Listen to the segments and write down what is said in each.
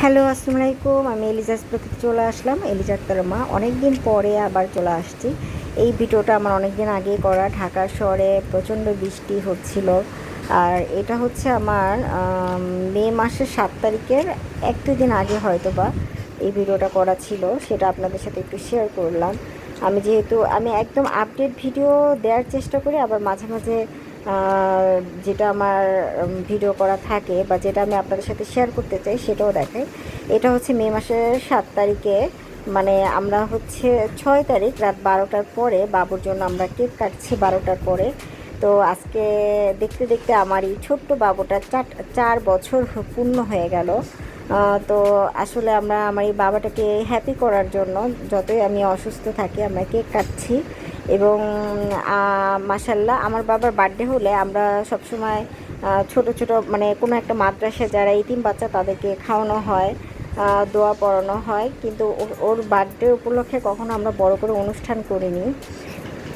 Hello, আসসালামু আলাইকুম। আমি এলিজাস প্রকৃতি চলে আসলাম। এলিজা আক্তার মা। অনেক দিন পরে আবার চলে আসছি। এই ভিডিওটা আমার অনেক দিন আগে করা। ঢাকা শহরে প্রচণ্ড বৃষ্টি হচ্ছিল। আর এটা হচ্ছে আমার মে মাসের সাত তারিখের এক দিন আগে হয়তো বা এই ভিডিওটা করা ছিল। সেটা আপনাদের সাথে একটু শেয়ার করলাম। আমি যেহেতু, আমি একদম আপডেট ভিডিও দেওয়ার চেষ্টা করি, আবার মাঝে মাঝে যেটা আমার ভিডিও করা থাকে বা যেটা আমি আপনাদের সাথে শেয়ার করতে চাই সেটাও দেখাই। এটা হচ্ছে মে মাসের সাত তারিখে মানে আমরা হচ্ছে ছয় তারিখ রাত বারোটার পরে বাবুর জন্য আমরা কেক কাটছি বারোটার পরে। তো আজকে দেখতে দেখতে আমার এই ছোট্ট বাবুটা চার চার বছর পূর্ণ হয়ে গেল। তো আসলে আমরা, আমার এই বাবাটাকে হ্যাপি করার জন্য যতই আমি অসুস্থ থাকি, আমরা কেক কাটছি। এবং মাসাল্লাহ আমার বাবার বার্থডে হলে আমরা সবসময় ছোট ছোট মানে কোনো একটা মাদ্রাসায় যারা ইতিম বাচ্চা তাদেরকে খাওয়ানো হয় দোয়া পড়ানো হয়। কিন্তু ওর বার্থডে উপলক্ষে কখনো আমরা বড় করে অনুষ্ঠান করিনি।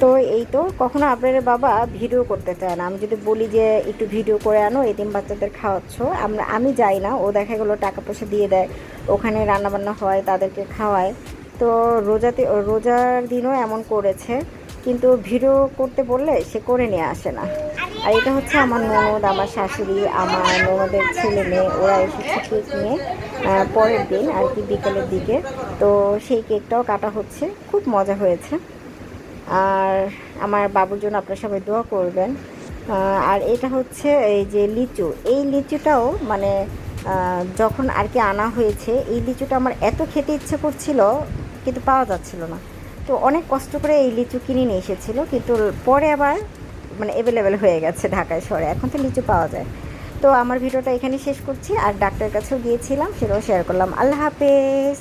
তো এই তো, কখনো আপনার বাবা ভিডিও করতে চায় না। আমি যদি বলি যে, একটু ভিডিও করে আনো এতিম বাচ্চাদের খাওয়াচ্ছ। আমরা, আমি যাই না, ও দেখা গেলো টাকা পয়সা দিয়ে দেয়, ওখানে রান্নাবান্না হয়, তাদেরকে খাওয়ায়। তো রোজাতে, রোজার দিনও এমন করেছে। কিন্তু ভিডিও করতে বললে সে করে নিয়ে আসে না। আর এটা হচ্ছে আমার ননদ, আমার শাশুড়ি, আমার ননদের ছেলে মেয়ে, ওরা এসেছে কেক নিয়ে পরের দিন আর কি বিকেলের দিকে। তো সেই কেকটাও কাটা হচ্ছে, খুব মজা হয়েছে। আর আমার বাবুর জন্য আপনারা সবাই দোয়া করবেন। আর এটা হচ্ছে এই যে লিচু, এই লিচুটাও মানে যখন আর কি আনা হয়েছে, এই লিচুটা আমার এত খেতে ইচ্ছে করছিল, কিন্তু পাওয়া যাচ্ছিল না। তো অনেক কষ্ট করে এই লিচু কিনে নিয়ে এসেছিল, কিন্তু পরে আবার মানে অ্যাভেলেবেল হয়ে গেছে ঢাকায় শহরে। এখন তো লিচু পাওয়া যায়। তো আমার ভিডিওটা এখানে শেষ করছি, আর ডাক্তারের কাছেও গিয়েছিলাম, সেটাও শেয়ার করলাম। আল্লাহ হাফেজ!